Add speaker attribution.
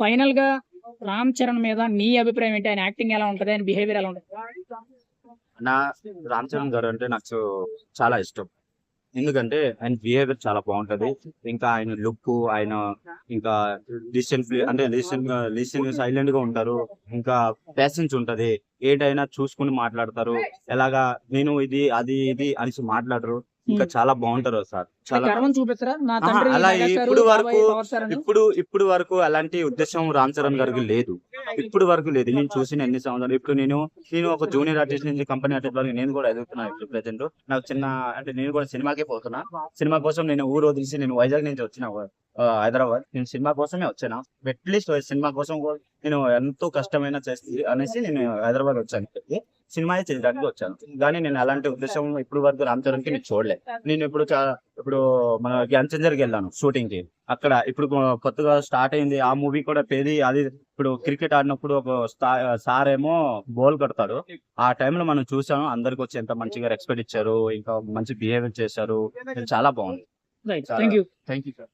Speaker 1: ఫైనల్గా రామ్ చరణ్ మీద నీ అభిప్రాయం ఏంటి? ఆయన యాక్టింగ్ ఎలా ఉంటది? ఆయన బిహేవియర్ ఎలా ఉంటది?
Speaker 2: నా రామ్ చరణ్ గారు అంటే నాకు చాలా ఇష్టం. ఎందుకంటే ఆయన బిహేవియర్ చాలా బాగుంటది. ఇంకా ఆయన లుక్ ఆయన ఇంకా రీసెంట్ అంటే రీసెంట్ రీసెంట్ సైలెంట్గా ఉంటారు. ఇంకా పేషెన్స్ ఉంటది. ఏటైనా చూసుకుని మాట్లాడతారు. ఎలాగా నేను ఇది అది ఇది అనేసి మాట్లాడరు. ఇంకా చాలా బాగుంటారు సార్. చాలా
Speaker 1: చూపిస్తారా
Speaker 2: అలా ఇప్పుడు వరకు. ఇప్పుడు ఇప్పుడు వరకు అలాంటి ఉద్దేశం రామ్ చరణ్ గారికి లేదు. ఇప్పుడు వరకు లేదు. నేను చూసిన ఎన్ని సంవత్సరాలు. ఇప్పుడు నేను నేను ఒక జూనియర్ ఆర్టిస్ట్ నుంచి కంపెనీ ఆర్టిస్ట్ వరకు నేను కూడా ఎదుగుతున్నాను ఇప్పుడు ప్రెసెంట్ నాకు చిన్న అంటే నేను కూడా సినిమాకే పోతున్నా. సినిమా కోసం నేను ఊరు వదిలేసి నేను వైజాగ్ నుంచి వచ్చిన హైదరాబాద్. నేను సినిమా కోసమే వచ్చాను? అట్లీస్ట్ సినిమా కోసం కూడా నేను ఎంతో కష్టమైన చేసి అనేసి నేను హైదరాబాద్ వచ్చాను. సినిమా చేయడానికి వచ్చాను. కానీ నేను అలాంటి ఉద్దేశం ఇప్పుడు వరకు రామ్ చరణ్కి నేను చూడలేదు. నేను ఇప్పుడు ఇప్పుడు మన గ్యాన్కి వెళ్ళాను షూటింగ్కి. అక్కడ ఇప్పుడు కొత్తగా స్టార్ట్ అయింది. ఆ మూవీ కూడా పేది అది ఇప్పుడు క్రికెట్ ఆడినప్పుడు ఒక సార్ ఏమో బౌల్ కొడతాడు. ఆ టైంలో మనం చూసాము. అందరికి వచ్చి ఎంత మంచిగా రెస్పెక్ట్ ఇచ్చారు. ఇంకా మంచి బిహేవియర్ చేశారు. చాలా బాగుంది.
Speaker 1: Thank you
Speaker 2: thank you sir